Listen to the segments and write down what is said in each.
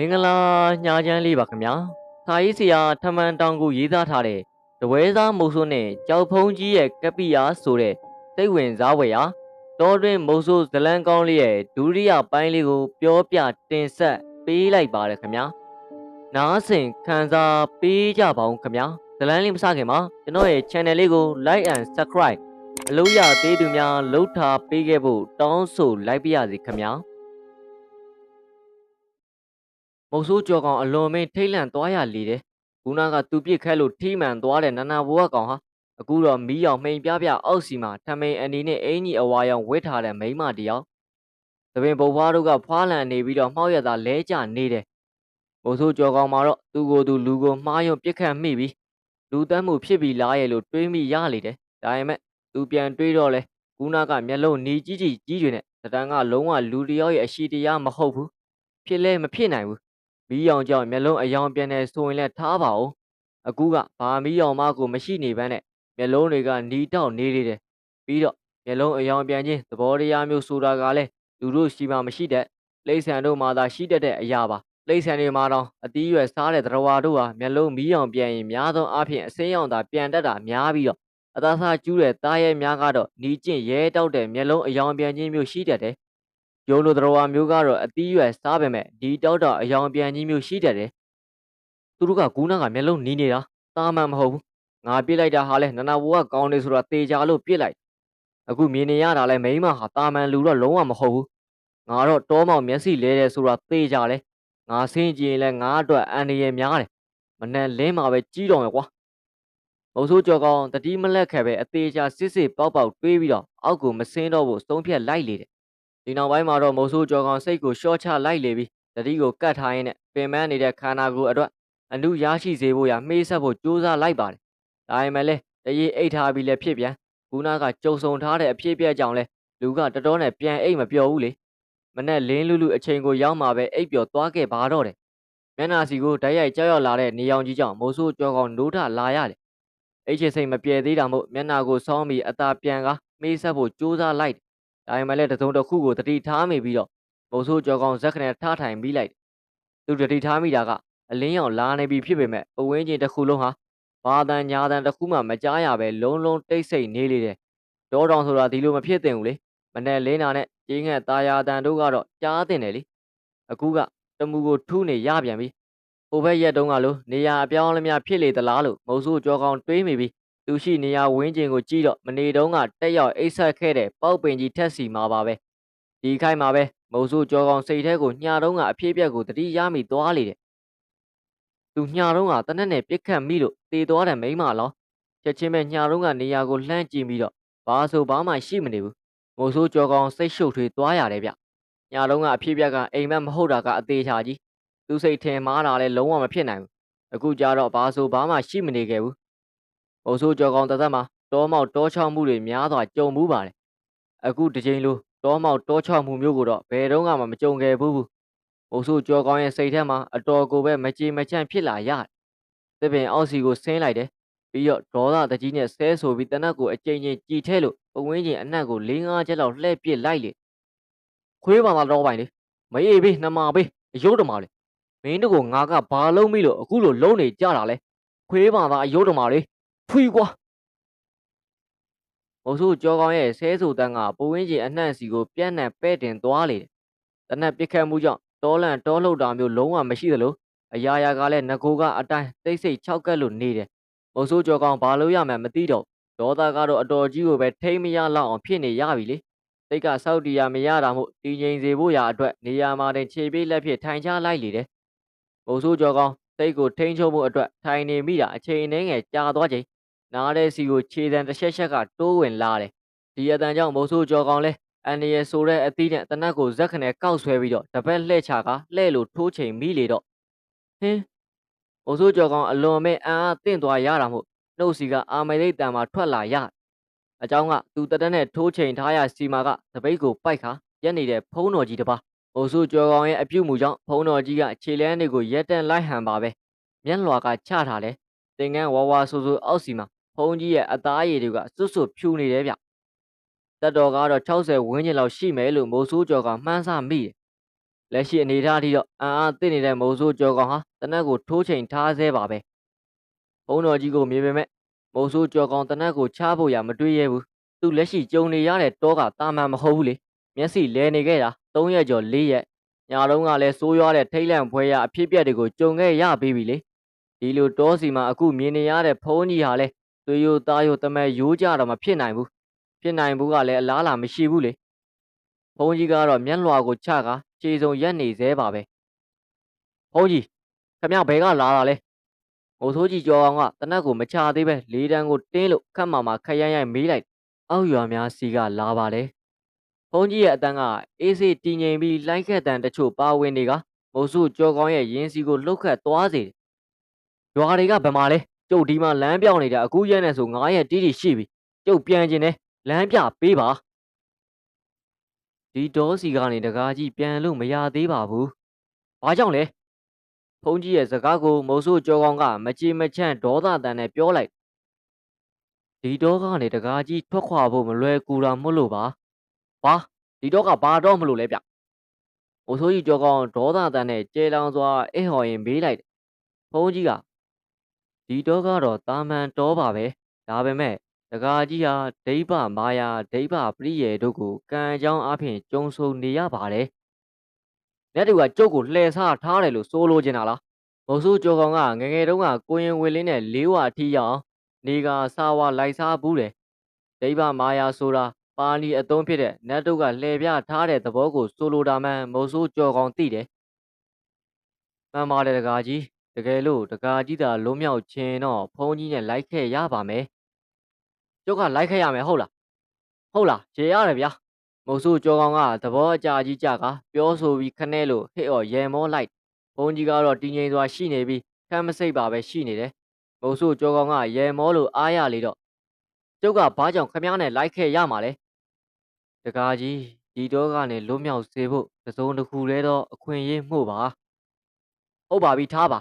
မင်္ဂလာညာချမ်းလေးပါခင်ဗျာစာရေးဆရာထမန်တောင်ကိုရေးသားထားတဲ့တဝဲသားမုတ်ဆိုးနဲ့ကြောက်ဖုံးကြီးရဲ့ကပ္ပိယာဆိုတဲ့စိတ်ဝင်စားဖွယ်ရာတောတွင်မုတ်ဆိုးဇလန်းကောင်းလေးရဲ့ဒုတိယပိုင်းလေးကိုပြောပြတင်ဆက်ပေးလိုက်ပါတယ်ခင်ဗျာနားဆင်ခံစားပေးကြပါဦးခင်ဗျာဇလန်းလေးမစခင်မှာကျွန်တော်ရဲ့ channel လေးကို like and subscribe အလို့ရသေးသူများလှုပ်ထားပေးခဲ့ဖို့တောင်းဆိုလိုက်ပါရစေခင်ဗျာ မုတ်ဆိုးကြော်ကောင်အလွန်မင်းထိတ်လန့်သွားရလေတယ်။ခုနကသူပြစ်ခဲလို့ထိမှန်သွားတဲ့နန္နာဘိုးကကောင်ဟာအခုတော့မီးရောင်မှိန်ပြပြအောက်စီမှာထမိန်အနီနဲ့အင်ကြီးအဝါရောင်ဝစ်ထားတဲ့မိန်းမတယောက်။သပင်ဘုံဘွားတို့ကဖွားလန်နေပြီးတော့မှောက်ရတာလဲကျနေတယ်။မုတ်ဆိုးကြော်ကောင်မှာတော့သူကိုယ်သူလူကိုမှားယွန်းပြစ်ခတ်မိပြီးလူတမ်းမှုဖြစ်ပြီးလားရဲ့လို့တွေးမိရလေတယ်။ဒါပေမဲ့သူပြန်တွေးတော့လဲခုနကမျက်လုံးနီကြီးကြီးကြီးတွေနဲ့တတန်းကလုံးဝလူတယောက်ရဲ့အရှိတရားမဟုတ်ဘူး။ဖြစ်လဲမဖြစ်နိုင်ဘူး မီးရောင်ကြောင့်မျက်လုံးအယောင်ပြန်နေဆိုရင်လည်းထားပါဦးအခုကဘာမီးရောင်မကိုမရှိနေပန်းနဲ့မျက်လုံးတွေကနီးတောက်နေနေတယ်ပြီးတော့မျက်လုံးအယောင်ပြန်ခြင်းသဘောတရားမျိုးဆိုတာကလည်းလူတို့ရှိမှမရှိတဲ့လိမ့်ဆန်တို့မှသာရှိတတ်တဲ့အရာပါလိမ့်ဆန်တွေမှာတော့အတီးရွယ်စားတဲ့သရဝါတို့ဟာမျက်လုံးမီးရောင်ပြန်ရင်များသောအားဖြင့်အစင်းရောင်သာပြန်တတ်တာများပြီးတော့အသာစားကျူးတဲ့သားရဲများကတော့နီးကျင့်ရဲတောက်တဲ့မျက်လုံးအယောင်ပြန်ခြင်းမျိုးရှိတတ်တယ် ယုံလိုသရဝါမျိုးကတော့အတီးရွယ်စားပေမဲ့ဒီတောက်တာအယောင်ပြန်ကြီးမျိုးရှိတတ်တယ်။သူတို့ကကူးနာကမျက်လုံးနီးနေတာတာမန်မဟုတ်ဘူး။ငါပြစ်လိုက်တာဟာလဲနနာဘူကကောင်းနေဆိုတာတေချာလို့ပြစ်လိုက်။အခုမြင်နေရတာလဲမိန်းမဟာတာမန်လူတော့လုံးဝမဟုတ်ဘူး။ငါတော့တောမောင်မျက်စိလဲတယ်ဆိုတာတေချာလဲ။ငါဆင်းကြည့်ရင်လဲငါအတွက်အန်ဒီရဲ့များတယ်။မနဲ့လင်းမှာပဲကြီးတော်မယ်ကွာ။မုတ်ဆိုးကြော်ကောင်တတိမလက်ခဲပဲအသေးချာစစ်စစ်ပေါက်ပေါက်တွေးပြီးတော့အောက်ကိုမစင်းတော့ဘူးစုံဖြတ်လိုက်လေတယ် ဒီနောက်ပိုင်းမှာတော့မိုးဆိုးကြော်ကောင်စိတ်ကိုရှော့ချလိုက်လေပြီးတတိကိုကတ်ထားရင်းနဲ့ပင်ပန်းနေတဲ့ခန္ဓာကိုယ်အတွက်အနုရရှိစေဖို့ရမှေးဆက်ဖို့ကြိုးစားလိုက်ပါတယ်။ဒါပေမဲ့လည်းတရေအိတ်ထားပြီးလည်းဖြစ်ပြန်ခုနကကြုံဆုံထားတဲ့အဖြစ်အပျက်ကြောင့်လဲလူကတတော်နဲ့ပြန်အိတ်မပျော်ဘူးလေ။မနဲ့လင်းလူလူအချိန်ကိုရောက်မှပဲအိပ်ပျော်သွားခဲ့ပါတော့တယ်။မျက်နာစီကိုဓာတ်ရိုက်ကြောက်ရောက်လာတဲ့နေရောင်ကြီးကြောင့်မိုးဆိုးကြော်ကောင်နိုးထလာရတယ်။အိတ်ချင်စိတ်မပြေသေးတာမို့မျက်နာကိုစောင်းပြီးအသာပြန်ကားမှေးဆက်ဖို့ကြိုးစားလိုက် ဒါပေမဲ့လည်းတစ်စုံတစ်ခုကိုတတိထားမိပြီးတော့မုံဆိုးကြော်ကောင်ဇက်ခနဲ့ထားထိုင်ပြီးလိုက်တယ်သူတတိထားမိတာကအလင်းရောင်လာနေပြီဖြစ်ပေမဲ့ပဝင်းချင်းတစ်ခုလုံးဟာဘာတန်ညာတန်တစ်ခုမှမကြားရပဲလုံးလုံးတိတ်ဆိတ်နေလေတယ်တောတောင်ဆိုတာဒီလိုမဖြစ်သင့်ဘူးလေမနဲ့လင်းနာနဲ့ကြီးငှက်ตาယာတန်တို့ကတော့ကြားတင်တယ်လေအခုကတမူကိုထူးနေရပြန်ပြီဟိုဘက်ရက်တုန်းကလို့နေရာအပြောင်းအလဲများဖြစ်လေသလားလို့မုံဆိုးကြော်ကောင်တွေးမိပြီး သူရှိနေရာဝင်းကျင်ကိုကြည့်တော့မနေတုန်းကတက်ရောက်အိတ်ဆက်ခဲ့တဲ့ပေါက်ပင်ကြီးထက်စီမှာပါပဲဒီခိုက်မှာပဲမုံဆိုးကြောကောင်စိတ်ထဲကိုညှာတုံးကအဖြစ်အပျက်ကိုတတိရမိသွားလေတယ်သူညှာတုံးကတနက်နဲ့ပြစ်ခတ်မိလို့တေသွားတယ်မိမလောချက်ချင်းပဲညှာတုံးကနေရာကိုလှမ်းကြည့်ပြီးတော့ဘာဆိုဘာမှရှိမနေဘူးမုံဆိုးကြောကောင်စိတ်ရှုပ်ထွေးသွားရတယ်ဗျညှာတုံးကအဖြစ်အပျက်ကအိမ်မက်မဟုတ်တာကအသေးချာကြီးသူစိတ်ထင်မှားတာလည်းလုံးဝမဖြစ်နိုင်ဘူးအခုကြတော့ဘာဆိုဘာမှရှိမနေခဲ့ဘူး။ အုပ်ဆိုးကြော်ကောင်တစ်သက်မှာတောမောက်တောချောက်မှုတွေများစွာကြုံမှုပါတယ်။အခုတစ်ချိန်လိုတောမောက်တောချောက်မှုမျိုးကိုတော့ဘယ်တော့မှမကြုံခဲ့ဘူးဘူး။အုပ်ဆိုးကြော်ကောင်ရဲ့စိတ်ထဲမှာအတော်ကိုပဲမကြေမချန့်ဖြစ်လာရတယ်။သစ်ပင်အောက်စီကိုဆင်းလိုက်တယ်။ပြီးတော့ဒေါသတကြီးနဲ့ဆဲဆိုပြီးတနက်ကိုအကြိမ်ကြိမ်ကြည်ထဲလို့ပဝင်းချင်းအနက်ကို၄၅ချက်လောက်လှည့်ပစ်လိုက်လေ။ခွေးပါသားတော့ပိုင်လေ။မအေးဘေးနှမဘေးအယုတ်တမလေ။မင်းတို့ကငါကဘာလုံးမိလို့အခုလိုလုံးနေကြတာလဲ။ခွေးပါသားအယုတ်တမလေ။ ဖွီကွာ။မုတ်ဆိုးကြောကောင်ရဲ့ဆဲဆူတန်းကပဝင်းချင်းအနှံ့စီကိုပြန့်နှံ့ပဲ့တင်သွားလေတယ်။တနက်ပစ်ခတ်မှုကြောင့်တောလန့်တောလှုပ်တာမျိုးလုံးဝမရှိသလိုအရာရာကလည်းငကိုကအတိုင်းတိတ်ဆိတ်ခြောက်ကပ်လို့နေတယ်။မုတ်ဆိုးကြောကောင်ဘာလို့ရမှန်းမသိတော့ဒေါသကတော့အတော်ကြီးကိုပဲထိမ့်မရလောက်အောင်ဖြစ်နေရပြီလေ။တိတ်ကစောက်တီယာမရတာမို့တည်ငြိမ်စေဖို့ရာအတွက်နေရာမှာတင်ခြေပြေးလက်ဖြစ်ထိုင်ချလိုက်လေတယ်။မုတ်ဆိုးကြောကောင်စိတ်ကိုထိန်းချုပ်မှုအတွက်ထိုင်နေမိတာအချိန်နှဲငယ်ကြာသွားချိန် နားတဲ့စီကိုခြေတံတစ်ချက်ချက်ကတိုးဝင်လာတယ်။ဒီအတန်ကြောင့်မုတ်ဆိုးကြောကောင်လဲအန်ဒီရဲ့ဆိုတဲ့အသီးနဲ့တနက်ကိုဇက်ခနဲ့ကောက်ဆွဲပြီးတော့တပတ်လှဲ့ချကလှဲ့လို့ထိုးချိန်မိလေတော့ဟင်းမုတ်ဆိုးကြောကောင်အလွန်မဲ့အံ့အားတင့်သွားရတာမို့နှုတ်စီကအာမေရိတ်တန်မှာထွက်လာရအကြောင်းကသူတတက်နဲ့ထိုးချိန်ထားရစီမာကတပိတ်ကိုပိုက်ခါရက်နေတဲ့ဖုံးတော်ကြီးတစ်ပါးမုတ်ဆိုးကြောကောင်ရဲ့အပြုတ်မှုကြောင့်ဖုံးတော်ကြီးကခြေလန်းတွေကိုရက်တန့်လိုက်ဟန်ပါပဲမျက်လွှာကချထားတယ်တင်ကန်းဝါဝါဆူဆူအောက်စီမှာ ဖုန်းကြီးရဲ့အသားရည်တွေကစွတ်စွတ်ဖြူနေတယ်ဗျတက်တော်ကတော့60ဝန်းကျင်လောက်ရှိမယ်လို့မိုးဆိုးကျော်ကမှန်းဆမိတယ်လက်ရှိအနေအထားအထိတော့အံ့အားသင့်နေတဲ့မိုးဆိုးကြော်ကောင်ဟာတနက်ကိုထိုးချိန်ထားဆဲပါပဲဘုံတော်ကြီးကိုမြင်ပေမဲ့မိုးဆိုးကြော်ကောင်တနက်ကိုချဖို့ရမတွေးရဲဘူးသူလက်ရှိကြုံနေရတဲ့တောကတာမန်မဟုတ်ဘူးလေမျက်စိလဲနေခဲ့တာ၃ရက်ကျော်၄ရက်ညာတော့ကလည်းစိုးရွားတဲ့ထိတ်လန့်ဖွဲရအဖြစ်အပျက်တွေကိုကြုံခဲ့ရပြီးပြီလေဒီလိုတောစီမှာအခုမြင်နေရတဲ့ဖုံးကြီးဟာလဲ သွေးရိုးသားရိုးတမက်ရိုးကြတော့မဖြစ်နိုင်ဘူးဖြစ်နိုင်ဘူးကလည်းအလားလာမရှိဘူးလေဖုံးကြီးကတော့မျက်လွှာကိုချကာခြေစုံရက်နေသေးပါပဲဖုံးကြီးခမဘဲကလာတာလဲမိုးဆိုးကြီးကြောအောင်ကတနက်ကိုမချသေးပဲလေးတန်းကိုတင်းလို့ခတ်မာမာခက်ရိုင်းရိုင်းမေးလိုက်အောက်ရွာများစီကလာပါလေဖုံးကြီးရဲ့အတန်းကအေးစေးတည်ငြိမ်ပြီးလိုက်ခက်တန်တချို့ပါဝင်နေကမိုးဆိုးကြောကောင်းရဲ့ရင်းစီကိုလှုပ်ခတ်သွားစေတယ်ရွာတွေကဗမာလဲ ကျုပ်ဒီမှာလမ်းပြောင်းနေတာအခုရက်နဲ့ဆို9ရက်တီးတီရှိပြီကျုပ်ပြန်ကျင်တယ်လမ်းပြပေးပါဒီဒေါစီကနေတကားကြီးပြန်လို့မရသေးပါဘူးဘာကြောင့်လဲဖုံးကြီးရဲ့စကားကိုမိုးဆိုးကြောကောင်းကမကြည်မချန့်ဒေါသတန်နဲ့ပြောလိုက်ဒီတော့ကနေတကားကြီးထွက်ခွာဖို့မလွယ်ကူတာမို့လို့ပါဘာဒီတော့ကဘာတော့မလို့လဲဗျမိုးဆိုးကြီးကြောကောင်းဒေါသတန်နဲ့ကျေလောင်စွာအိဟော်ရင်မေးလိုက်တယ်ဖုံးကြီးက ဒီတော့ကတော့တာမန်တော့ပါပဲဒါပေမဲ့တကားကြီးဟာဒိဗ္ဗမာယာဒိဗ္ဗပရိယေတို့ကိုကံအကြောင်းအဖြစ်ကြုံဆုံနေရပါတယ်။လက်တူကကျုပ်ကိုလှည့်စားထားတယ်လို့ဆိုလိုချင်တာလား။မိုးဆိုးကြောကောင်ကငယ်ငယ်တုန်းကကိုရင်ဝေလင်းနဲ့လေးဝအထီးရအောင်နေကစားဝါလိုက်စားဘူးတယ်။ဒိဗ္ဗမာယာဆိုတာပါဠိအသုံးဖြစ်တဲ့နတ်တို့ကလှည့်ပြထားတဲ့သဘောကိုဆိုလိုတာမှန်မိုးဆိုးကြောကောင်သိတယ်။မှန်ပါတယ်တကားကြီး တကယ်လို့တကားကြီးသာလုံးမြောက်ခြင်းတော့ဖုံးကြီးနဲ့လိုက်ခဲ့ရပါမယ်။ကျုပ်ကလိုက်ခဲ့ရမယ်ဟုတ်လားဟုတ်လားရေရတယ်ဗျာမုတ်ဆိုးကြောကောင်ကသဘောအကြကြီးကြကပြောဆိုပြီးခနဲ့လို့ဟစ်အော်ရဲမောလိုက်ဘုံကြီးကတော့တင်းငိမ်စွာရှိနေပြီးခမ်းမစိတ်ပါပဲရှိနေတယ်မုတ်ဆိုးကြောကောင်ကရဲမောလို့အားရလေတော့ကျုပ်ကဘာကြောင့်ခမားနဲ့လိုက်ခဲ့ရမှာလဲတကားကြီးဒီတော့ကနေလွတ်မြောက်စေဖို့သစုံတစ်ခုလဲတော့အခွင့်အရေးမှုပါဟုတ်ပါပြီထားပါ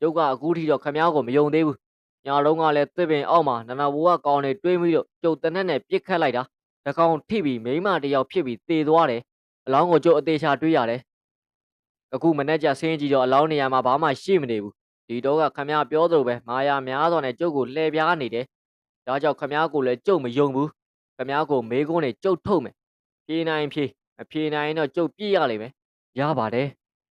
ကျုပ်ကအခုထိတော့ခမားကိုမယုံသေးဘူးညာလုံးကလည်းသစ်ပင်အောက်မှာနနာဘိုးကကောင်းနေတွေးပြီးတော့ကျုပ်တနက်နဲ့ပြစ်ခတ်လိုက်တာတကောင်ထိပြီးမိမတယောက်ဖြစ်ပြီးတေသွားတယ်အလောင်းကိုကျုပ်အသေးချာတွေးရတယ်အခုမနေ့ကျဆင်းကြည့်တော့အလောင်းနေရာမှာဘာမှရှိမနေဘူးဒီတော့ကခမည်းပြောသလိုပဲမာယာများစွာနဲ့ကျုပ်ကိုလှည့်ပြားနေတယ်ဒါကြောင့်ခမည်းကိုလည်းကျုပ်မယုံဘူးခမည်းကိုမေးခွန်းနဲ့ကျုပ်ထုတ်မယ်ဖြေနိုင်ဖြေမဖြေနိုင်တော့ကျုပ်ပြည့်ရလိမ့်မယ်ရပါတယ်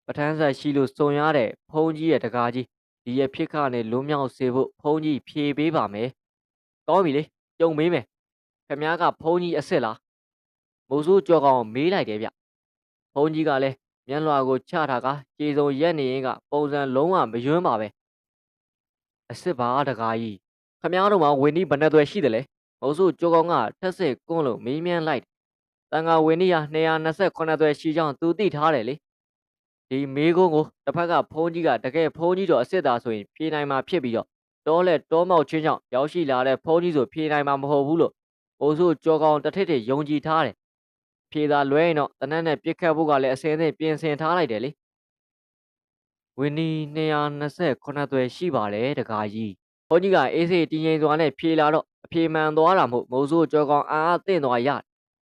ပထန်းဆက်ရှိလို့စုံရတဲ့ဖုံးကြီးရဲ့တကားကြီး ဒီရဖြစ်ခနဲ့လွံ့မြောက်စေဖို့ဖုံးကြီးဖြေပေးပါမယ်။ကောင်းပြီလေကြုံမေးမယ်။ခမ ्या ကဖုံးကြီးအစ်စ်လား။မိုးစိုးကြော်ကောင်မေးလိုက်တယ်ဗျ။ဖုံးကြီးကလည်းမျက်လွှာကိုချထားကခြေစုံရက်နေရင်ကပုံစံလုံးဝမယွန်းပါပဲ။အစ်စ်ပါတကားကြီးခမ ्या တို့မှာဝင်းဒီဘယ်နဲ့သွဲရှိတယ်လဲ။မိုးစိုးကြော်ကောင်ကထက်စစ်ကွန်းလို့မေးမြန်းလိုက်။တန်ဃာဝင်းဒီဟာ228သွဲရှိကြောင်းသူသိထားတယ်လေ။ ဒီမေးခွန်းကိုတစ်ဖက်ကဖုန်းကြီးကတကယ်ဖုန်းကြီးတော့အစ်စ်သားဆိုရင်ဖြေနိုင်မှာဖြစ်ပြီးတော့တောလက်တောမောက်ချင်းချောင်းရောက်ရှိလာတဲ့ဖုန်းကြီးဆိုဖြေနိုင်မှာမဟုတ်ဘူးလို့အိုးဆိုကြောကောင်တစ်ထစ်ထစ်ယုံကြည်ထားတယ်ဖြေသာလွဲရင်တော့တနက်နဲ့ပြစ်ခတ်ဖို့ကလည်းအစင်းအသင်းပြင်ဆင်ထားလိုက်တယ်လေဝင်းနီ228သွဲရှိပါတယ်တကားကြီးဘုန်းကြီးကအေးစေးတင်းငိမ်စွာနဲ့ဖြေလာတော့အဖြေမှန်သွားတာမို့မိုးဆိုးကြောကောင်အာအသင့်သွားရတယ်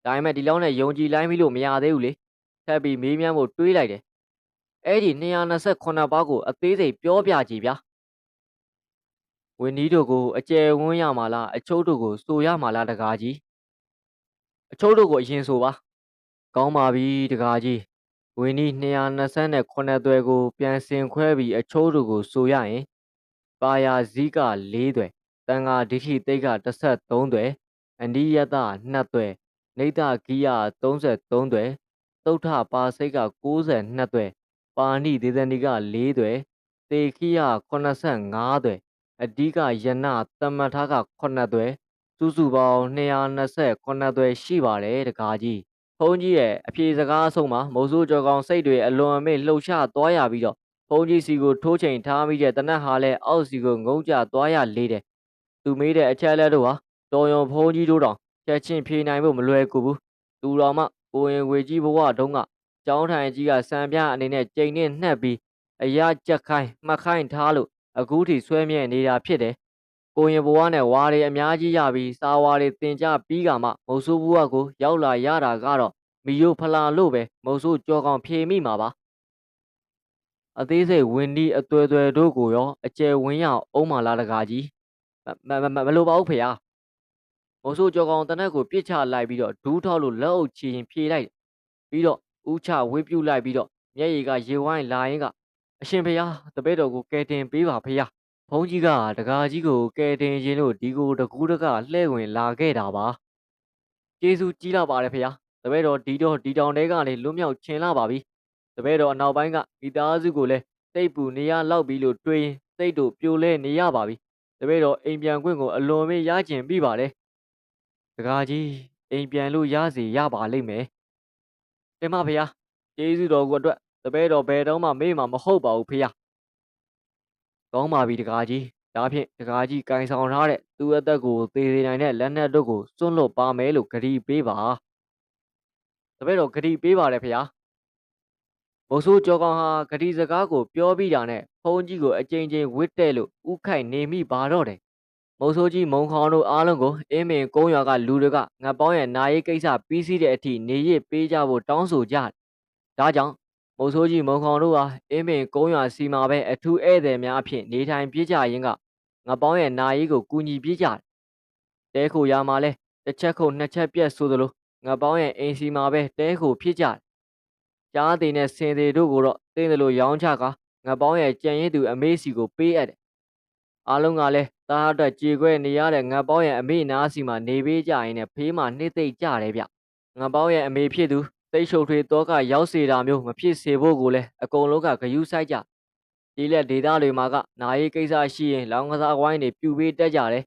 ဒါပေမဲ့ဒီလောက်နဲ့ယုံကြည်လိုက်ပြီလို့မရသေးဘူးလေထပ်ပြီးမေးမြန်းဖို့တွေးလိုက်တယ် အဲ့ဒီ228ပါးကို အသေးစိတ်ပြောပြကြည့်ဗျာဝင်းနီးတို့ကိုအကျယ်ဝန်းရမှာလားအချို့တို့ကိုစိုးရမှာလားတကားကြီးအချို့တို့ကိုအရင်ဆိုပါကောင်းပါပြီတကားကြီးဝင်းနီး228သွဲကို ပြန်စင်ခွဲပြီးအချို့တို့ကိုဆိုရရင်ပါယာဇီက4သွဲတန်ဃာဒိဋ္ဌိသိက္ခ33သွဲအနိယတ2သွဲနေတဂိယ33သွဲသုဋ္ဌပါစိတ်က62သွဲ ပါဏိဒေသနိက4သွဲသေခိယ85သွဲအဓိကယနသမထက9သွဲစုစုပေါင်း228သွဲရှိပါတယ်တကားကြီးဘုန်းကြီးရဲ့အဖြေစကားအဆုံးမှာမိုးစိုးကြောကောင်စိတ်တွေအလွန်အမေ့လှုပ်ရှားသွားရပြီးတော့ဘုန်းကြီးစီကိုထိုးချိန်ထားမိတဲ့တနတ်ဟာလည်းအောက်စီကိုငုံကြသွားရလေတယ်သူမေးတဲ့အချက်လက်တို့ဟာတော်ရုံဘုန်းကြီးတို့တောင်ချက်ချင်းဖြေနိုင်ဖို့မလွယ်ကူဘူးသူတော်မှကိုရင်ဝေကြီးဘဝတုန်းက ကျောင်းထိုင်ကြီးကစံပြအနေနဲ့ကြိမ်နဲ့နှက်ပြီးအရာကြက်ခိုင်းမှတ်ခိုင်းထားလို့အခုထိဆွဲမြဲနေတာဖြစ်တယ်။ကိုရင်ဘဝနဲ့ဝါတွေအများကြီးရပြီးစာဝါတွေတင်ကြပြီးကမှမုတ်ဆိုးဘဝကိုရောက်လာရတာကတော့မီယိုဖလာလို့ပဲမုတ်ဆိုးကြောကောင်ဖြေမိမှာပါအသေးစိတ်ဝင်ဒီအသွဲသွဲတို့ကိုရောအကျယ်ဝင်းရအောင်မလားတကားကြီးမမမမလို့ပါဘူးဖေဟာမိုးဆိုးကြောကောင်တနက်ကိုပြစ်ချလိုက်ပြီးတော့ဒူးထောက်လို့လက်အုပ်ချီရင်ဖြေလိုက်ပြီးတော့ ဥချဝေးပြုတ်လိုက်ပြီးတော့မျက်ရည်ကရေဝိုင်းလာရင်ကအရှင်ဖေဟာတပည့်တော်ကိုကယ်တင်ပေးပါဖေဟာဘုန်းကြီးကတကားကြီးကိုကယ်တင်ခြင်းလို့ဒီကိုတကူးတကလှဲ့ဝင်လာခဲ့တာပါကျေးဇူးကြီးလာပါတယ်ဖေဟာတပည့်တော်ဒီတော့ဒီတောင်တဲကနေလွတ်မြောက်ခြင်းလာပါပြီတပည့်တော်အနောက်ပိုင်းကမိသားစုကိုလည်းစိတ်ပူနေရလောက်ပြီလို့တွေးရင်စိတ်တို့ပြိုလဲနေရပါပြီတပည့်တော်အိမ်ပြန်ခွင့်ကိုအလွန်မေးရကျင်ပြီးပါတယ်တကားကြီးအိမ်ပြန်လို့ရစီရပါလိမ့်မယ် တင်မဖေဟာကျေးဇူးတော်ကိုအတွက်တပည့်တော်ဘယ်တော့မှမေ့မှာမဟုတ်ပါဘူးဖေဟာကောင်းပါပြီတကားကြီးဒါဖြင့်တကားကြီးကင်ဆောင်ထားတဲ့သူ့အသက်ကိုသေစေနိုင်တဲ့လက်နက်တို့ကိုစွန့်လွတ်ပါမယ်လို့ဂရီပေးပါတပည့်တော်ဂရီပေးပါတယ်ဖေဟာဘိုးဆိုးကြောကောင်ဟာဂရီစကားကိုပြောပြီးတာနဲ့ဖုန်းကြီးကိုအကြိမ်ကြိမ်ဝစ်တဲ့လို့ဥခိုက်နေမိပါတော့တယ် မုံဆိုးကြီးမုံခေါင်တို့အားလုံးကိုအင်းမင်ကုန်းရွာကလူတွေကငတ်ပေါင်းရဲ့နာရေးကိစ္စပြီးစီးတဲ့အထိနေရစ်ပေးကြဖို့တောင်းဆိုကြတယ်ဒါကြောင့်မုံဆိုးကြီးမုံခေါင်တို့ဟာအင်းမင်ကုန်းရွာစီမှာပဲအထူးဧည့်သည်များအဖြစ်နေထိုင်ပြေးကြရင်းကငတ်ပေါင်းရဲ့နာရေးကိုကူညီပြေးကြတယ်တဲခိုရာမှာလဲတစ်ချက်ခုနှစ်ချက်ပြက်ဆိုသလိုငတ်ပေါင်းရဲ့အိမ်စီမှာပဲတဲခိုဖြစ်ကြတယ်ကြားသေးနဲ့စင်သေးတို့ကိုတော့တင်းတယ်လို့ရောင်းချကာငတ်ပေါင်းရဲ့ကြံရည်သူအမေးစီကိုပေးအပ်တယ် အားလုံးကလည်းတားအတွက်ကြေခွဲနေရတဲ့ငတ်ပေါင်းရဲ့အမေနားစီမှာနေပေးကြရင်နဲ့ဖေးမှနှိမ့်သိမ့်ကြတယ်ဗျငတ်ပေါင်းရဲ့အမေဖြစ်သူသိရှုပ်ထွေးတော့ကရောက်စေတာမျိုးမဖြစ်စေဖို့ကိုလည်းအကုန်လုံးကဂယုစိုက်ကြဒီလက်ဒေတာတွေမှာကနာရေးကိစ္စရှိရင်လောင်ကစားဝိုင်းတွေပြူပေးတက်ကြတယ်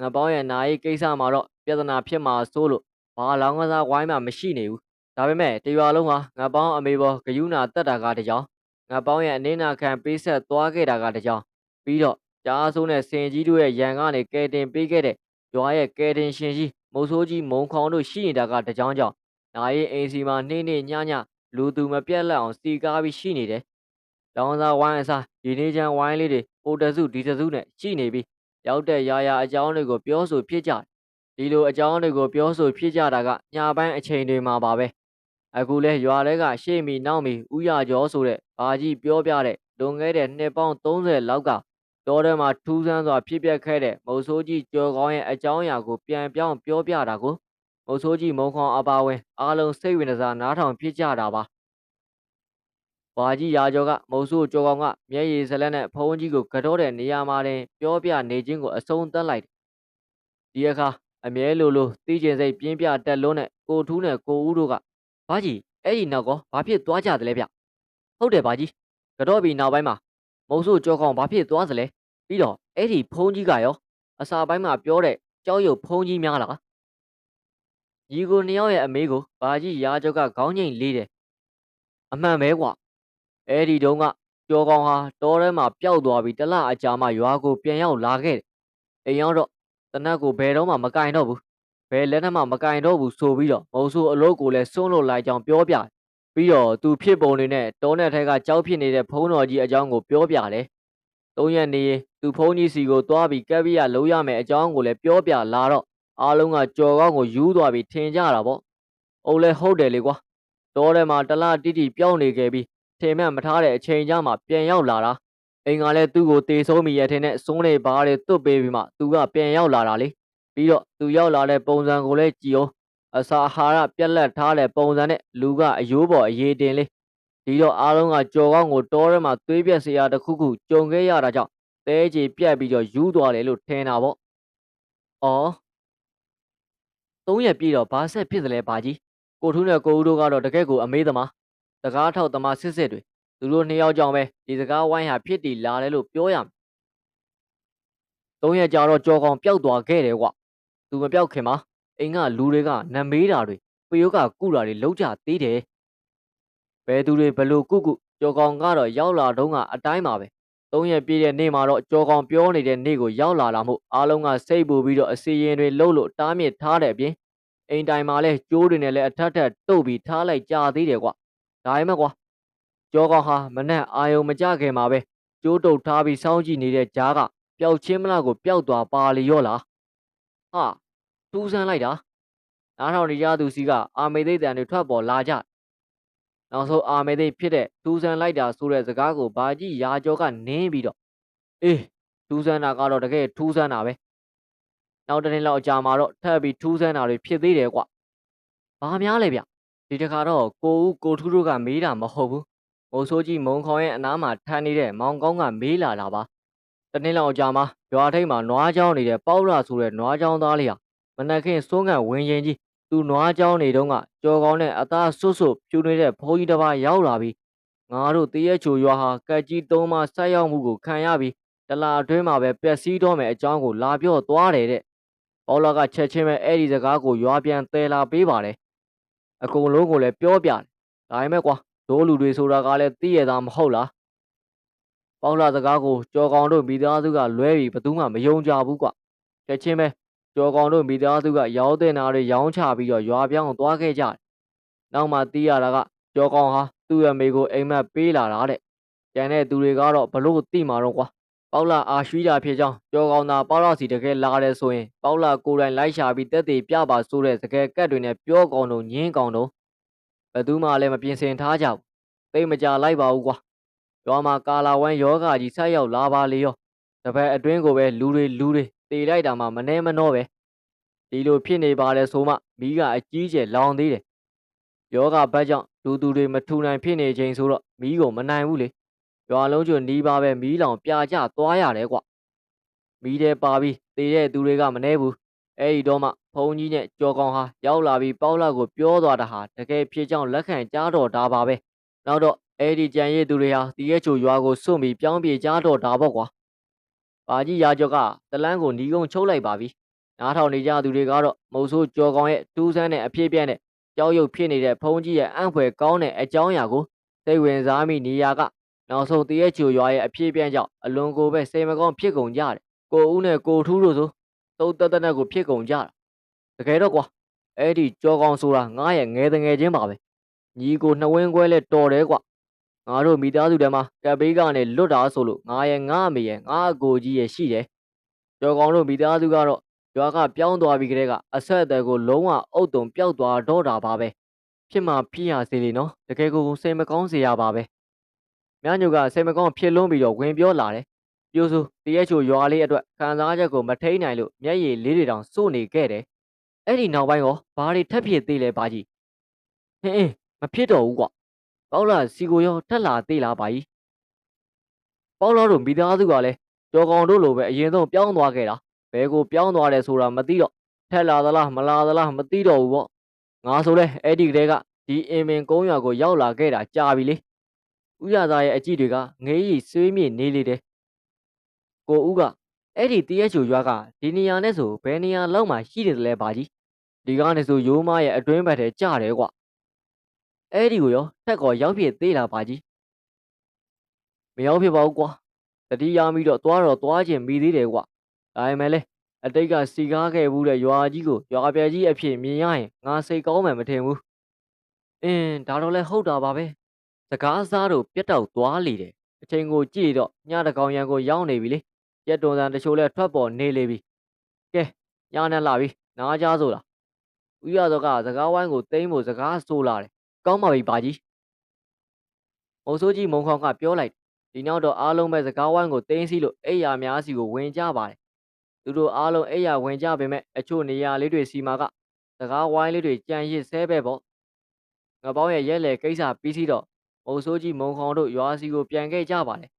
ငတ်ပေါင်းရဲ့နာရေးကိစ္စမှာတော့ပြဿနာဖြစ်မှာစိုးလို့ဘာလောင်ကစားဝိုင်းမှမရှိနေဘူးဒါပေမဲ့တရွာလုံးဟာငတ်ပေါင်းအမေပေါ်ဂယုနာတက်တာကတကြောင်ငတ်ပေါင်းရဲ့အနင်းနာခံပေးဆက်သွားခဲ့တာကတကြောင်ပြီးတော့ ကြားဆိုးနဲ့စင်ကြီးတို့ရဲ့ရန်ကနေကဲတင်ပေးခဲ့တဲ့ရွာရဲ့ကဲတင်ရှင်ကြီးမုံဆိုးကြီးမုံခေါင်တို့ရှိနေတာကတကြောင်ကြောင့်နာရီအိမ်စီမှာနှိမ့်နှိမ့်ညညလူသူမပြတ်လက်အောင်စီကားပြီးရှိနေတယ်။လောင်စာဝိုင်းအစားဒီနေချမ်းဝိုင်းလေးတွေဟိုတစုဒီတစုနဲ့ရှိနေပြီးရောက်တဲ့ရာရာအကြောင်းတွေကိုပြောဆိုဖြစ်ကြတယ်။ဒီလိုအကြောင်းတွေကိုပြောဆိုဖြစ်ကြတာကညာပိုင်းအချိန်တွေမှာပါပဲ။အခုလဲရွာထဲကရှေ့မီနောက်မီဥရကျော်ဆိုတဲ့ဘာကြီးပြောပြတဲ့လွန်ခဲ့တဲ့နှစ်ပေါင်း30လောက်က တောထဲမှာထူးဆန်းစွာဖြစ်ပျက်ခဲ့တဲ့မုတ်ဆိုးကြီးကြော်ကောင်းရဲ့အကြောင်းအရာကိုပြန်ပြောင်းပြောပြတာကိုမုတ်ဆိုးကြီးမုံခေါင်အပါဝင်အားလုံးစိတ်ဝင်စားနားထောင်ဖြစ်ကြတာပါ။ဘာကြီးရာကျော်ကမုတ်ဆိုးကြော်ကောင်းကမျက်ရည်စလက်နဲ့ဖုံးကြီးကိုကတော့တဲ့နေရာမှာတင်ပြောပြနေခြင်းကိုအဆုံးသတ်လိုက်တယ်။ဒီအခါအမြဲလိုလိုတီးကျင်စိတ်ပြင်းပြတက်လွန်းတဲ့ကိုထူးနဲ့ကိုဦးတို့ကဘာကြီးအဲ့ဒီနောက်ကောဘာဖြစ်သွားကြတယ်လဲဗျ။ဟုတ်တယ်ဘာကြီးကတော့ပြီးနောက်ပိုင်းမှာ မုတ်ဆိုးကြောကောင်ဘာဖြစ်သွားစလဲပြီးတော့အဲ့ဒီဖုံးကြီးကရောအစာပိုင်းမှာပြောတဲ့ကြောက်ရွံ့ဖုံးကြီးများလားညီကိုနှစ်ယောက်ရဲ့အမေကိုဘာကြီးရာကျော်ကခေါင်းငိမ့်လေးတယ်အမှန်ပဲကွာအဲ့ဒီတုန်းကကြောကောင်ဟာတောထဲမှာပျောက်သွားပြီးတလအကြာမှရွာကိုပြန်ရောက်လာခဲ့တယ်အိမ်ရောက်တော့တနတ်ကိုဘယ်တော့မှမကင်တော့ဘူးဘယ်လက်နဲ့မှမကင်တော့ဘူးဆိုပြီးတော့မုံဆိုးအလုပ်ကိုလည်းစွန့်လွတ်လိုက်ကြောင်းပြောပြတယ် ပြီးတော့သူဖြစ်ပုံတွေနဲ့တောနဲ့ထဲကကြောက်ဖြစ်နေတဲ့ဖုံးတော်ကြီးအကြောင်းကိုပြောပြတယ်။သုံးရက်နေရင်သူဖုံးကြီးစီကိုသွားပြီးကက်ဗီယာလုံးရမယ်အကြောင်းကိုလည်းပြောပြလာတော့အားလုံးကကြော်ကောင်းကိုယူသွားပြီးထင်ကြတာပေါ့။အုပ်လဲဟုတ်တယ်လေကွာ။တောထဲမှာတလားတိတိပြောင်းနေခဲ့ပြီးထင်မှတ်မထားတဲ့အချိန်ကြမှာပြန်ရောက်လာတာ။အိမ်ကလည်းသူ့ကိုတေဆုံးမိရတဲ့နဲ့စုံးနေပါတဲ့တွတ်ပေးပြီးမှသူကပြန်ရောက်လာတာလေ။ပြီးတော့သူရောက်လာတဲ့ပုံစံကိုလည်းကြည်အောင် အစာအာဟာရပြက်လက်ထားတဲ့ပုံစံနဲ့လူကအယိုးပေါ်အရေးတင်လေးဒီတော့အားလုံးကကြော်ကောင်းကိုတောထဲမှာသွေးပြက်စရာတစ်ခုခုကြုံခဲ့ရတာကြောင့်တဲကြီးပြက်ပြီးတော့ယူးသွားတယ်လို့ထင်တာပေါ့။အော်သုံးရက်ပြည့်တော့ဘာဆက်ဖြစ်သလဲဘာကြီးကိုထူးနဲ့ကိုဦးတို့ကတော့တကယ့်ကိုအမေးသမားစကားထောက်သမားစစ်စစ်တွေသူတို့နှစ်ယောက်ကြောင့်ပဲဒီစကားဝိုင်းဟာဖြစ်တည်လာတယ်လို့ပြောရမယ်။သုံးရက်ကြာတော့ကြော်ကောင်ပျောက်သွားခဲ့တယ်ကွ။သူမပျောက်ခင်မှာ အိမ်ကလူတွေကနမေးတာတွေပယောကကုတာတွေလုံးကြသေးတယ်ဘယ်သူတွေဘလို့ကုကုကြော်ကောင်ကတော့ရောက်လာတော့ကအတိုင်းပါပဲသုံးရက်ပြည့်တဲ့နေ့မှာတော့ကြော်ကောင်ပြောနေတဲ့နေ့ကိုရောက်လာလာမှုအားလုံးကစိတ်ပူပြီးတော့အစီရင်တွေလှုပ်လို့တားမြစ်ထားတဲ့အပြင်အိမ်တိုင်မှာလဲကျိုးတွေနဲ့လဲအထက်ထက်တုတ်ပြီးထားလိုက်ကြသေးတယ်ကွာဒါမှမကွာကြောကောင်ဟာမနဲ့အာယုံမကြခင်မှာပဲကျိုးတုတ်ထားပြီးစောင်းကြည့်နေတဲ့ကြားကပျောက်ချင်းမလားကိုပျောက်သွားပါလီရောလားဟာ ထူးဆန်းလိုက်တာနားထောင်နေကြသူစီကအာမေသိတ်တန်တွေထွက်ပေါ်လာကြနောက်ဆုံးအာမေသိပ်ဖြစ်တဲ့ထူးဆန်းလိုက်တာဆိုတဲ့စကားကိုဘာကြီးရာကျော်ကနင်းပြီးတော့အေးထူးဆန်းတာကတော့တကယ်ထူးဆန်းတာပဲနောက်တစ်နေ့လောက်အကြာမှာတော့ထပ်ပြီးထူးဆန်းတာတွေဖြစ်သေးတယ်ကွဘာများလဲဗျဒီတခါတော့ကိုဦးကိုထူးတို့ကမေးတာမဟုတ်ဘူးမိုးဆိုးကြီးမုံခေါင်ရဲ့အနားမှာထမ်းနေတဲ့မောင်ကောင်းကမေးလာတာပါတနေ့လောက်အကြာမှာရွာထိပ်မှာနွားချောင်းနေတဲ့ပေါက်လာဆိုတဲ့နွားချောင်းသားလေးဟာမ နက်ခင်းစိုးကန်ဝင်ရင်ကြီးသူနွားချောင်းနေတုန်းကကြော်ကောင်းနဲ့အသားဆွတ်ဆွတ်ဖြူနေတဲ့ဘုန်းကြီးတစ်ပါးရောက်လာပြီးငါတို့တရက်ချိုရွာဟာကက်ကြီးသုံးပါဆက်ရောက်မှုကိုခံရပြီးတလာအတွင်းမှာပဲပျက်စီးတော့မယ်အကြောင်းကိုလာပြောသွားတယ်တဲ့ပေါလာကချက်ချင်းပဲအဲ့ဒီစကားကိုရွာပြန်တဲလာပေးပါတယ်အကုန်လုံးကိုလည်းပြောပြတယ်ဒါပေမဲ့ကွာဒိုးလူတွေဆိုတာကလည်းသိရတာမဟုတ်လားပေါလာစကားကိုကြော်ကောင်တို့မိသားစုကလွဲပြီးဘသူမှမယုံကြဘူးကွာချက်ချင်းပဲ ကျော်ကောင်တို့မိသားစုကရောင်းတင်တာတွေရောင်းချပြီးတော့ရွာပြောင်းသွားခဲ့ကြတယ်။နောက်မှသိရတာကကျော်ကောင်ဟာသူ့ရဲ့မိကိုအိမ်မက်ပေးလာတာတဲ့။ကျန်တဲ့သူတွေကတော့ဘလို့သိမှာတော့ကွာ။ပေါက်လာအာရွှီတာဖြစ်ကြောင်းကျော်ကောင်သာပေါက်လာစီတကယ်လာတယ်ဆိုရင်ပေါက်လာကိုယ်တိုင်လိုက်ရှာပြီးတက်သေးပြပါဆိုတဲ့စကားကက်တွေနဲ့ပြောကောင်တို့ညင်းကောင်တို့ဘယ်သူမှလည်းမပြင်ဆင်ထားကြဘူး။သိမကြလိုက်ပါဘူးကွာ။ရွာမှာကာလာဝမ်းယောဂကြီးဆက်ရောက်လာပါလေရော။တပည့်အတွင်းကိုပဲလူတွေလူတွေ တေလိုက်တာမှမနှဲမနှောပဲဒီလိုဖြစ်နေပါလေဆိုမှမိကအကြီးကျယ်လောင်သေးတယ်ယောဂဘက်ကြောင့်လူသူတွေမထူနိုင်ဖြစ်နေချိန်ဆိုတော့မိကိုမနိုင်ဘူးလေရွာလုံးကျွနီးပါပဲမီးလောင်ပြကြသွားရတယ်ကွမီးတဲ့ပါပြီးတေတဲ့သူတွေကမနှဲဘူးအဲ့ဒီတော့မှဘုံကြီးနဲ့ကြော်ကောင်ဟာရောက်လာပြီးပေါက်လာကိုပြောသွားတာဟာတကယ်ဖြစ်ကြောင်းလက်ခံကြားတော့တာပါပဲနောက်တော့အဲ့ဒီကြံရည်သူတွေဟာတီးရဲချိုရွာကိုစွန့်ပြီးပြောင်းပြေကြားတော့တာပေါ့ကွာ ပါကြီးရာကျော်ကတလန်းကိုညီကုန်းချုပ်လိုက်ပါပြီနားထောင်နေကြသူတွေကတော့မုံဆိုးကြော်ကောင်ရဲ့တူးဆန်းတဲ့အဖြစ်ပြက်နဲ့ကြောက်ရွံ့ဖြစ်နေတဲ့ဖုံးကြီးရဲ့အံ့ဖွယ်ကောင်းတဲ့အကြောင်းအရာကိုစိတ်ဝင်စားမိနေရကနောက်ဆုံးတရက်ချူရွာရဲ့အဖြစ်ပြက်ကြောင့်အလွန်ကိုပဲစိတ်မကောင်းဖြစ်ကုန်ကြတယ်ကိုဦးနဲ့ကိုထူးတို့ဆိုသုံးတက်တက်ကိုဖြစ်ကုန်ကြတာတကယ်တော့ကွာအဲ့ဒီကြောကောင်ဆိုတာငါရဲ့ငယ်တငယ်ချင်းပါပဲညီကိုနှဝင်းခွဲလဲတော်တယ်ကွာ ငါတို့မိသားစုထဲမှာကပ်ဘေးကနေလွတ်တာဆိုလို့ငါရဲ့ငါအမေရဲ့ငါအကိုကြီးရဲ့ရှိတယ်ကြောကောင်တို့မိသားစုကတော့ရွာကပြောင်းသွားပြီးကတည်းကအဆက်အသွယ်ကိုလုံးဝအုတ်တုံပျောက်သွားတော့တာပါပဲဖြစ်မှဖြစ်ရစေလေနော်တကယ်ကိုစိတ်မကောင်းစေရပါပဲမြညိုကစိတ်မကောင်းဖြစ်လွန်းပြီးတော့ဝင်ပြောလာတယ်ပြိုးစုတရက်ချိုရွာလေးအတွက်ခံစားချက်ကိုမထိန်နိုင်လို့မျက်ရည်လေးတွေတောင်စိုးနေခဲ့တယ်အဲ့ဒီနောက်ပိုင်းရောဘာတွေထပ်ဖြစ်သေးလဲဘာကြီးဟင်းအင်းမဖြစ်တော့ဘူးကွာ ပေါလာစီကိုရောထက်လာသေးလားဘာကြီးပေါလာတို့မိသားစုကလည်းကြော်ကောင်တို့လိုပဲအရင်ဆုံးပြောင်းသွားခဲ့တာဘဲကိုပြောင်းသွားတယ်ဆိုတာမသိတော့ထက်လာသလားမလာသလားမသိတော့ဘူးပေါ့ငါဆိုလဲအဲ့ဒီကလေးကဒီအင်မင်ကုန်းရွာကိုရောက်လာခဲ့တာကြာပြီလေဥရသားရဲ့အကြည့်တွေကငေးရီဆွေးမြေ့နေလေတယ်ကိုဦးကအဲ့ဒီတရက်ချိုရွာကဒီနေရာနဲ့ဆိုဘယ်နေရာလောက်မှရှိတယ်လဲပါကြီးဒီကနေဆိုရိုးမရဲ့အတွင်းဘက်ထဲကြားတယ်ကွ အဲ့ဒီကိုရောထက်ကောရောက်ဖြစ်သေးလားပါကြီးမရောက်ဖြစ်ပါဘူးကွာတတိယမိတော့သွားတော့သွားခြင်းမိသေးတယ်ကွာဒါပေမဲ့လည်းအတိတ်ကစီကားခဲ့ဘူးတဲ့ရွာကြီးကိုရွာပြဲကြီးအဖြစ်မြင်ရရင်ငါစိတ်ကောင်းမှမထင်ဘူးအင်းဒါတော့လည်းဟုတ်တာပါပဲစကားစားတို့ပြတ်တောက်သွားလေတယ်အချိန်ကိုကြည့်တော့ညတကောင်ရန်ကိုရောက်နေပြီလေရက်တွန်စံတချို့လဲထွက်ပေါ်နေလေပြီကဲညနဲ့လာပြီနားကြဆိုလားဥရသောကစကားဝိုင်းကိုတိမ့်ဖို့စကားဆိုလာတယ် ကောင်းပါပြီပါကြီးမုံဆိုးကြီးမုံခေါင်ကပြောလိုက်ဒီနောက်တော့အားလုံးပဲစကားဝိုင်းကိုတင်းစီလို့အိယာများစီကိုဝင်ကြပါတယ်သူတို့အားလုံးအိယာဝင်ကြပေမဲ့အချို့နေရာလေးတွေစီမှာကစကားဝိုင်းလေးတွေကြံရစ်ဆဲပဲပေါ့ငပေါင်းရဲ့ရဲလေကိစ္စပြီးစီတော့မုံဆိုးကြီးမုံခေါင်တို့ရွာစီကိုပြန်ခဲ့ကြပါတယ်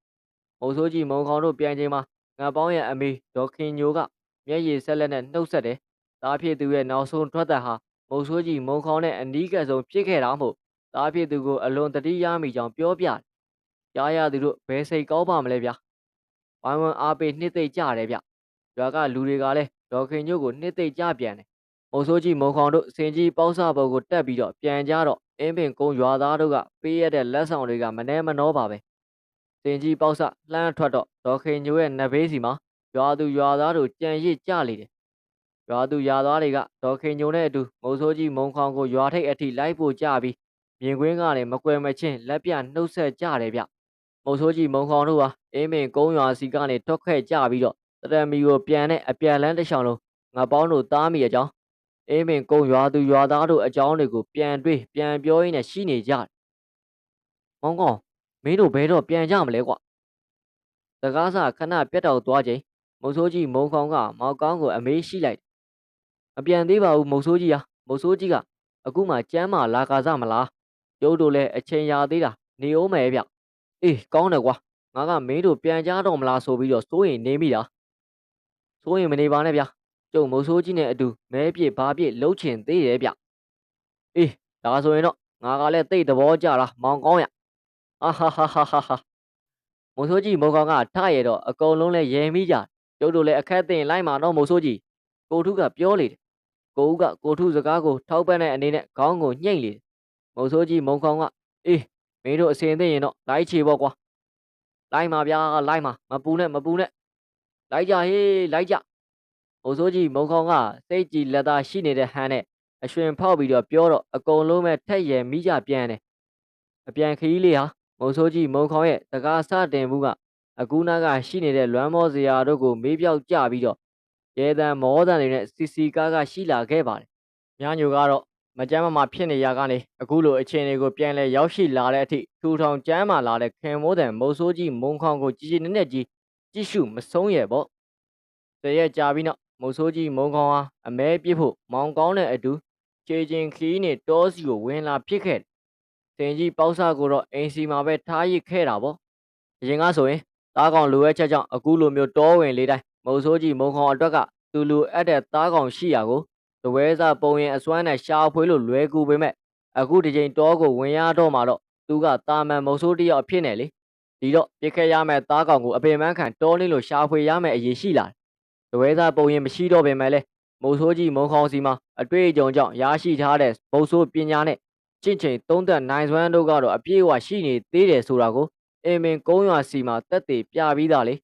မုံဆိုးကြီးမုံခေါင်တို့ပြန်ချိန်မှာငပေါင်းရဲ့အမေဒေါခင်ညိုကမျက်ရည်ဆက်လက်နဲ့နှုတ်ဆက်တယ်ဒါဖြစ်သူရဲ့နောက်ဆုံးထွက်သက်ဟာ မုံဆိုးကြီးမုံခေါင်နဲ့အနီးကပ်ဆုံးဖြစ်ခဲ့တာမို့ဒါဖြစ်သူကိုအလွန်တတိယမိကြောင်ပြောပြတယ်ကြားရသူတို့ဘယ်စိတ်ကောင်းပါမလဲဗျာဝိုင်းဝန်းအားပေးနှစ်သိမ့်ကြတယ်ဗျရွာကလူတွေကလည်းဒေါ်ခင်ညို့ကိုနှစ်သိမ့်ကြပြန်တယ်မုံဆိုးကြီးမုံခေါင်တို့စင်ကြီးပေါက်စဘုံကိုတက်ပြီးတော့ပြန်ကြတော့အင်းပင်ကုန်းရွာသားတို့ကပေးရတဲ့လက်ဆောင်တွေကမနှဲမနှောပါပဲစင်ကြီးပေါက်စလှမ်းထွက်တော့ဒေါ်ခင်ညိုရဲ့နဘေးစီမှာရွာသူရွာသားတို့ကြံရစ်ကြလေတယ် ရွာသူရွာသားတွေကဒေါ်ခင်ညိုနဲ့အတူမုံဆိုးကြီးမုံခေါင်ကိုရွာထိပ်အထိလိုက်ပို့ကြပြီးမြင်ကွင်းကနေမကွယ်မချင်းလက်ပြနှုတ်ဆက်ကြတယ်ဗျမုံဆိုးကြီးမုံခေါင်တို့ဟာအင်းမင်ကုန်းရွာစီကနေထွက်ခဲ့ကြပြီးတော့တရမီကိုပြန်တဲ့အပြန်လန်းတစ်ချောင်းလုံးငါပေါင်းတို့သားမိအကြောင်းအင်းမင်ကုန်းရွာသူရွာသားတို့အကြောင်းတွေကိုပြန်တွေးပြန်ပြောရင်းနဲ့ရှိနေကြတယ်မောင်ကောင်မင်းတို့ဘဲတော့ပြန်ကြမလဲကွာစကားစခဏပြတ်တော့သွားချိန်မုတ်ဆိုးကြီးမုံခေါင်ကမောင်ကောင်းကိုအမေးရှိလိုက်မ ပြန်သေးပါဘူးမုတ်ဆိုးကြီးဟာမုတ်ဆိုးကြီးကအခုမှကျမ်းမာလာကားစမလားကျုပ်တို့လည်းအချိန်ရသေးတာနေအောင်မယ်ဗျအေးကောင်းတယ်ကွာငါကမင်းတို့ပြန်ကြတော့မလားဆိုပြီးတော့စိုးရင်နေမိတာစိုးရင်မနေပါနဲ့ဗျကျုပ်မုတ်ဆိုးကြီးနဲ့အတူမဲပြစ်ဘာပြစ်လှုပ်ချင်သေးတယ်ဗျအေးဒါဆိုရင်တော့ငါကလည်းတိတ်သဘောကျတာမောင်ကောင်းရအာဟာဟာဟာဟာဟာမုတ်ဆိုးကြီးမုံကောင်ကထရရတော့အကုန်လုံးလဲရဲမိကြကျုပ်တို့လည်းအခက်သိင်လိုက်မှာတော့မုတ်ဆိုးကြီးကိုထုကပြောလေတယ် ကိုဦးကကိုထုစကားကိုထောက်ပံ့တဲ့အနေနဲ့ခေါင်းကိုညှိမ့်လေတယ်မုတ်ဆိုးကြီးမုံကောင်ကအေးမင်းတို့အစင်သိရင်တော့လိုက်ချေပေါ့ကွာလိုက်မှာဗျာလိုက်မှာမပူနဲ့မပူနဲ့လိုက်ကြဟေးလိုက်ကြမုတ်ဆိုးကြီးမုံကောင်ကစိတ်ကြည်လက်သားရှိနေတဲ့ဟန်နဲ့အရွှင်ဖောက်ပြီးတော့ပြောတော့အကုန်လုံးပဲထက်ရယ်မိကြပြန်တယ်အပြန်ခရီးလေးဟာမုံဆိုးကြီးမုံခေါင်ရဲ့စကားစတင်မှုကအခုနာကရှိနေတဲ့လွမ်းမောစရာတို့ကိုမေးပြောက်ကြပြီးတော့ ရဲတန်မောတန်တွေနဲ့စီစီကားကရှိလာခဲ့ပါတယ်။ညညိုကတော့မကြမ်းမမာဖြစ်နေရကနေအခုလိုအခြေအနေကိုပြန်လဲရောက်ရှိလာတဲ့အထိထူထောင်ကျမ်းမာလာတဲ့ခင်မိုးတန်မုံဆိုးကြီးမုံခေါင်ကိုကြီးကြီးနက်နက်ကြီးကြည့်ရှုမဆုံးရဲ့ပေါ့။တရက်ကြာပြီးနောက်မုံဆိုးကြီးမုံခေါင်ဟာအမဲပြစ်ဖို့မောင်ကောင်းတဲ့အတူခြေချင်းခီးနဲ့တောစီကိုဝင်လာဖြစ်ခဲ့တယ်။တင်ကြီးပေါက်စားကိုတော့အိမ်စီမှာပဲထားရစ်ခဲ့တာပေါ့။အရင်ကဆိုရင်သားကောင်လိုအပ်ချက်ကြောင့်အခုလိုမျိုးတောဝင်လေးတိုင်း မုံဆိုးကြီးမုံခေါင်အတွက်ကသူလူအပ်တဲ့သားကောင်ရှိရာကိုတဝဲစားပုံရင်အစွမ်းနဲ့ရှာဖွေလို့လွယ်ကူပေမဲ့အခုဒီချိန်တောကိုဝင်ရတော့မှတော့သူကတာမန်မုံဆိုးတယောက်ဖြစ်နေလေဒီတော့ပြစ်ခဲ့ရမယ့်သားကောင်ကိုအပင်ပန်းခံတောနေလို့ရှာဖွေရမယ့်အရေးရှိလာတယ်တဝဲစားပုံရင်မရှိတော့ပေမဲ့လဲမုံဆိုးကြီးမုံခေါင်စီမှာအတွေ့အကြုံကြောင့်ရရှိထားတဲ့မုံဆိုးပညာနဲ့ချင့်ချိန်သုံးသက်နိုင်စွမ်းတို့ကတော့အပြည့်အဝရှိနေသေးတယ်ဆိုတာကိုအင်မင်ကုန်းရွာစီမှာတက်တည်ပြပြီးသားလေ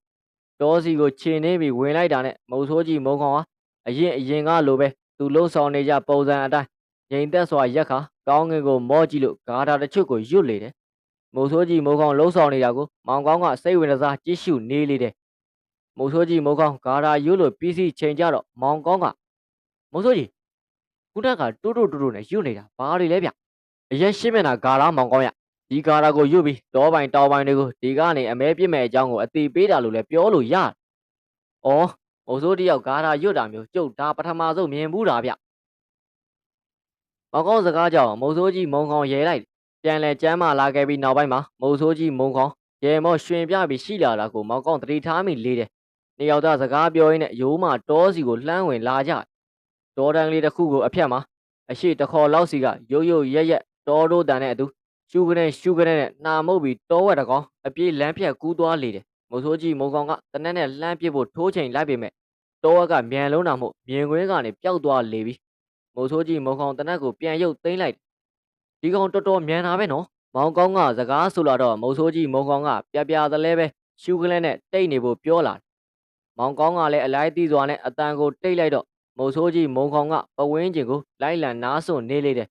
တောစီကိုခြေနေပြီးဝင်လိုက်တာနဲ့မုံဆိုးကြီးမုံခေါင်ဟာအရင်အရင်ကလိုပဲသူလှုပ်ဆောင်နေကြပုံစံအတိုင်းငိမ်သက်စွာရက်ခါကောင်းငင်ကိုမော့ကြည့်လို့ဂါထာတစ်ချွတ်ကိုရွတ်လေတယ်မုံဆိုးကြီးမုံခေါင်လှုပ်ဆောင်နေတာကိုမောင်ကောင်းကစိတ်ဝင်စားကြည့်ရှုနေလေတယ်မုံဆိုးကြီးမုံခေါင်ဂါထာရွတ်လို့ပြီးစီချိန်ကြတော့မောင်ကောင်းကမုံဆိုးကြီးခုနကတိုးတိုးတိုးတိုးနဲ့ရွတ်နေတာဘာတွေလဲဗျအရက်ရှင်းမျက်နှာဂါထာမောင်ကောင်းရ ဒီကာရာကိုရွတ်ပြီးတောပိုင်တောင်ပိုင်တွေကိုဒီကနေအမဲပြစ်မဲ့အကြောင်းကိုအတိပေးတာလို့လည်းပြောလို့ရတယ်။အော်မုံစိုးတယောက်ဂါရာရွတ်တာမျိုးကျုပ်ဒါပထမဆုံးမြင်ဘူးတာဗျ။မောင်ကောင်းစကားကြောင့်မုံစိုးကြီးမုံခေါင်ရဲလိုက်ပြန်လဲကျမ်းမာလာခဲ့ပြီးနောက်ပိုင်းမှာမုံစိုးကြီးမုံခေါင်ရဲမော့ရွှင်ပြပြီးရှိလာတာကိုမောင်ကောင်းတတိထားမိလေးတယ်။နေရောက်သားစကားပြောရင်းနဲ့ရိုးမတောစီကိုလှမ်းဝင်လာကြ။တောတန်းလေးတစ်ခုကိုအဖြတ်မှာအရှိတခေါ်လောက်စီကရုတ်ရုတ်ရက်ရက်တောတို့တန်တဲ့အတူ ရှူကနေရှူကနေနဲ့နှာမုတ်ပြီးတောဝက်တကောင်အပြေးလမ်းဖြတ်ကူးသွားလေတယ်မုံဆိုးကြီးမုံကောင်ကတနက်နဲ့လှမ်းပစ်ဖို့ထိုးချိန်လိုက်ပေမဲ့တောဝက်ကမြန်လုံးတာမို့မြင်ကွင်းကနေပျောက်သွားလေပြီမုံဆိုးကြီးမုံကောင်တနက်ကိုပြန်ရုပ်သိမ်းလိုက်ဒီကောင်တော်တော်မြန်တာပဲနော်မောင်ကောင်းကစကားဆိုလာတော့မုံဆိုးကြီးမုံကောင်ကပြပြသလဲပဲရှူကလေးနဲ့တိတ်နေဖို့ပြောလာမောင်ကောင်းကလည်းအလိုက်တီးစွာနဲ့အတန်ကိုတိတ်လိုက်တော့မုံဆိုးကြီးမုံကောင်ကပဝင်းကျင်ကိုလိုက်လံနားစွန်နေလေတယ်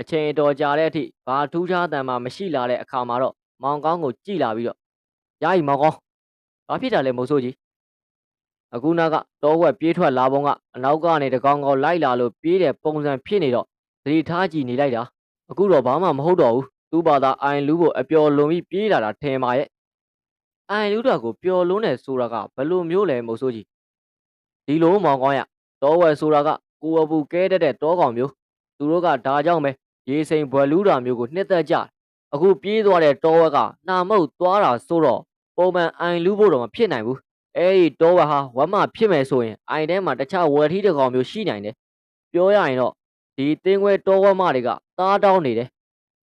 အချိန်တော်ကြာတဲ့အထိဘာထူးခြားတန်မှမရှိလာတဲ့အခါမှာတော့မောင်ကောင်းကိုကြည့်လာပြီးတော့ယာယီမောင်ကောင်းဘာဖြစ်တာလဲမိုးဆိုးကြီးအခုနာကတောဝက်ပြေးထွက်လာပုံကအနောက်ကနေတကောင်ကောင်လိုက်လာလို့ပြေးတဲ့ပုံစံဖြစ်နေတော့သတိထားကြည့်နေလိုက်တာအခုတော့ဘာမှမဟုတ်တော့ဘူးသူ့ဘာသာအိုင်လူးကိုအပျော်လွန်ပြီးပြေးလာတာထင်ပါရဲ့အိုင်လူးတော်ကိုပျော်လွန်းတယ်ဆိုတာကဘယ်လိုမျိုးလဲမိုးဆိုးကြီးဒီလိုမောင်ကောင်းရတောဝက်ဆိုတာကကိုအပူကဲတဲ့တဲ့တောကောင်မျိုးသူတို့ကဒါကြောင့်ပဲ ရေစိမ်ဘွယ်လူးတာမျိုးကိုနှစ်သက်ကြအခုပြေးသွားတဲ့တောဝက်ကနှာမုတ်သွားတာဆိုတော့ပုံမှန်အိုင်လူးဖို့တော့မဖြစ်နိုင်ဘူးအဲဒီတောဝက်ဟာဝမ်းမဖြစ်မယ်ဆိုရင်အိုင်ထဲမှာတခြားဝယ်ထီးတစ်ကောင်မျိုးရှိနိုင်တယ်ပြောရရင်တော့ဒီတင်းခွဲတောဝက်မတွေကသားတောင်းနေတယ်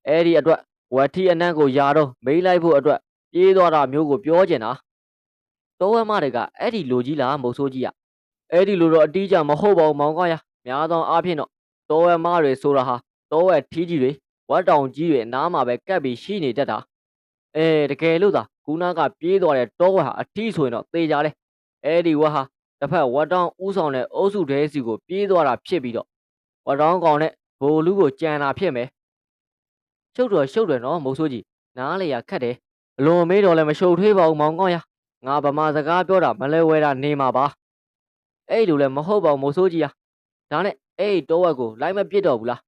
အဲဒီအတွက်ဝက်ထီးအနံ့ကိုယာတော့မိလိုက်ဖို့အတွက်ပြေးသွားတာမျိုးကိုပြောကျင်တာတောဝက်မတွေကအဲ့ဒီလိုကြီးလားမဟုတ်ဆိုးကြီးอ่ะအဲ့ဒီလိုတော့အတီးကြမဟုတ်ပါဘူးမောင်ကွာရများသောအားဖြင့်တော့တောဝက်မတွေဆိုတာဟာ တောဝက်ထီးကြီးတွေဝတ်တောင်ကြီးတွေအနားမှာပဲကပ်ပြီးရှိနေတတ်တာအဲတကယ်လို့သာကူနာကပြေးသွားတဲ့တောဝက်ဟာအထီးဆိုရင်တော့သေကြတယ်အဲဒီဝက်ဟာတစ်ဖက်ဝတ်တောင်ဥဆောင်တဲ့အုပ်စုတဲစီကိုပြေးသွားတာဖြစ်ပြီးတော့ဝတ်တောင်ကောင်နဲ့ဘိုလ်လူကိုကြံတာဖြစ်မယ်ရှုပ်တော်ရှုပ်တယ်နော်မုတ်ဆိုးကြီးနားလေရခတ်တယ်အလွန်မေးတော့လည်းမရှုပ်ထွေးပါဘူးမောင်ကောင်းရငါဗမာစကားပြောတာမလဲဝဲတာနေမှာပါအဲ့လိုလည်းမဟုတ်ပါဘူးမိုးဆိုးကြီးอ่ะဒါနဲ့အဲ့ဒီတောဝက်ကိုလိုက်မပစ်တော့ဘူးလား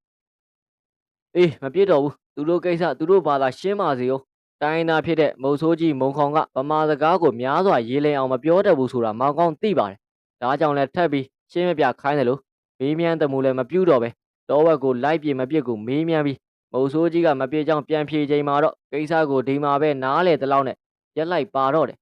အေးမပစ်တော့ဘူးသူတို့ကိစ္စသူတို့ဘာသာရှင်းပါစေရောတိုင်းသားဖြစ်တဲ့မုတ်ဆိုးကြီးမုံခေါင်ကဗမာစကားကိုများစွာရေးလင်းအောင်မပြောတတ်ဘူးဆိုတာမောင်ကောင်းသိပါတယ်ဒါကြောင့်လည်းထပ်ပြီးရှင်းမပြခိုင်းတယ်လို့မေးမြန်းတမှုလည်းမပြူတော့ပဲတောဝက်ကိုလိုက်ပြေမပြစ်ကိုမေးမြန်းပြီးမုတ်ဆိုးကြီးကမပြေကြောင်ပြန်ဖြေချိန်မှာတော့ကိစ္စကိုဒီမှာပဲနားလေတလောက်နဲ့ရက်လိုက်ပါတော့တယ်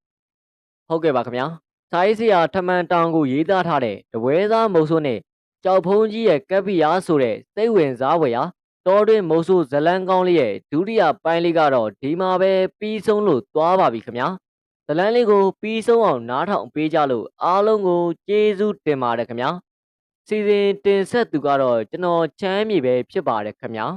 ဟုတ်ကဲ့ပါခင်ဗျာစာရေးဆရာထမန်တောင်ကိုရေးသားထားတဲ့တပွဲသားမုတ်ဆိုးနဲ့ကြောက်ဖုံးကြီးရဲ့ကပ်ပီယာဆိုတဲ့စိတ်ဝင်စားဖွယ်ရာ တော်တွင်မိုးဆိုးဇလန်းကောင်းလေးရဲ့ဒုတိယပိုင်းလေးကတော့ဒီမှာပဲပြီးဆုံးလို့သွားပါပြီခင်ဗျာဇလန်းလေးကိုပြီးဆုံးအောင်နားထောင်ပေးကြလို့အားလုံးကိုကျေးဇူးတင်ပါတယ်ခင်ဗျာစီစဉ်တင်ဆက်သူကတော့ကျွန်တော်ချမ်းမြေပဲဖြစ်ပါတယ်ခင်ဗျာ